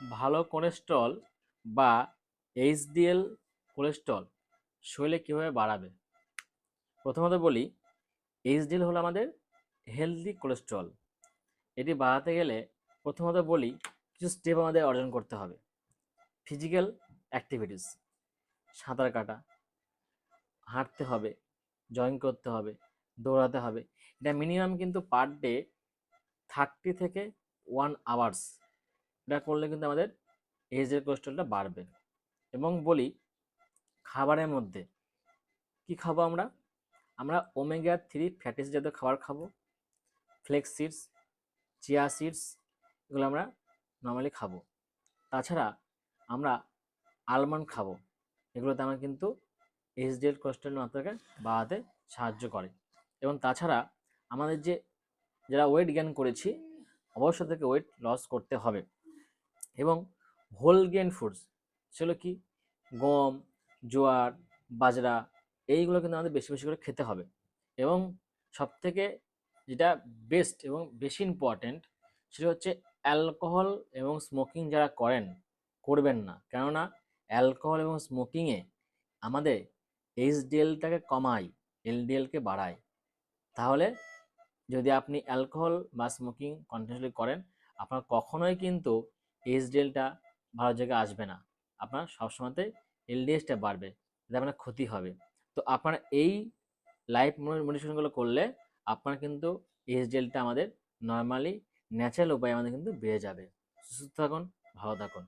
ভালো কোলেস্ট্রল বা HDL cholesterol শরীরে কীভাবে বাড়াবে? প্রথমত বলি এইচডিএল হলো আমাদের হেলদি কোলেস্ট্রল এটি বাড়াতে গেলে প্রথমত বলি, কিছু স্টেপ আমাদের অর্জন করতে হবে। ফিজিক্যাল অ্যাক্টিভিটিস সাঁতার কাটা, হাঁটতে হবে জয়েন করতে হবে, দৌড়াতে হবে। এটা মিনিমাম কিন্তু পার ডে থার্টি থেকে ওয়ান আওয়ার্স এটা করলে কিন্তু আমাদের এজের কোলেস্ট্রলটা বাড়বে। এবং বলি, খাবারের মধ্যে কি খাব আমরা? আমরা ওমেগা থ্রি ফ্যাটিস জাতীয় খাবার খাব। ফ্লেক্স সিডস চিয়া সিডস এগুলো আমরা নর্মালি খাব। তাছাড়া আমরা আলমন্ড খাব। এগুলোতে আমরা কিন্তু এইচডিএল কোলেস্ট্রলের মাত্রাকে বাড়াতে সাহায্য করে। এবং তাছাড়া আমাদের যে, যারা ওয়েট গেন করেছি অবশ্য থেকে ওয়েট লস করতে হবে। এবং হোল গেন ফুডস সেগুলো কি? গম, জোয়ার, বাজরা, এইগুলো কিন্তু আমাদের বেশি বেশি করে খেতে হবে। এবং সবথেকে যেটা বেস্ট এবং বেশি ইম্পর্ট্যান্ট সেটা হচ্ছে অ্যালকোহল এবং স্মোকিং যারা করেন, করবেন না। কেননা অ্যালকোহল এবং স্মোকিংয়ে আমাদের এইচডিএলটাকে কমায় এলডিএলকে বাড়ায়। তাহলে যদি আপনি অ্যালকোহল বা স্মোকিং কন্টিনিউসলি করেন, আপনার কখনোই কিন্তু এইচডিএলটা ভালো জায়গায় আসবে না। আপনার সবসময়তে এলডিএসটা বাড়বে যাতে আপনার ক্ষতি হবে। তো আপনার এই লাইফ মডিফিকেশনগুলো করলে আপনার কিন্তু এইচডিএলটা আমাদের নর্মালি ন্যাচারাল উপায়ে আমাদের কিন্তু বেড়ে যাবে। সুস্থ থাকুন, ভালো থাকুন।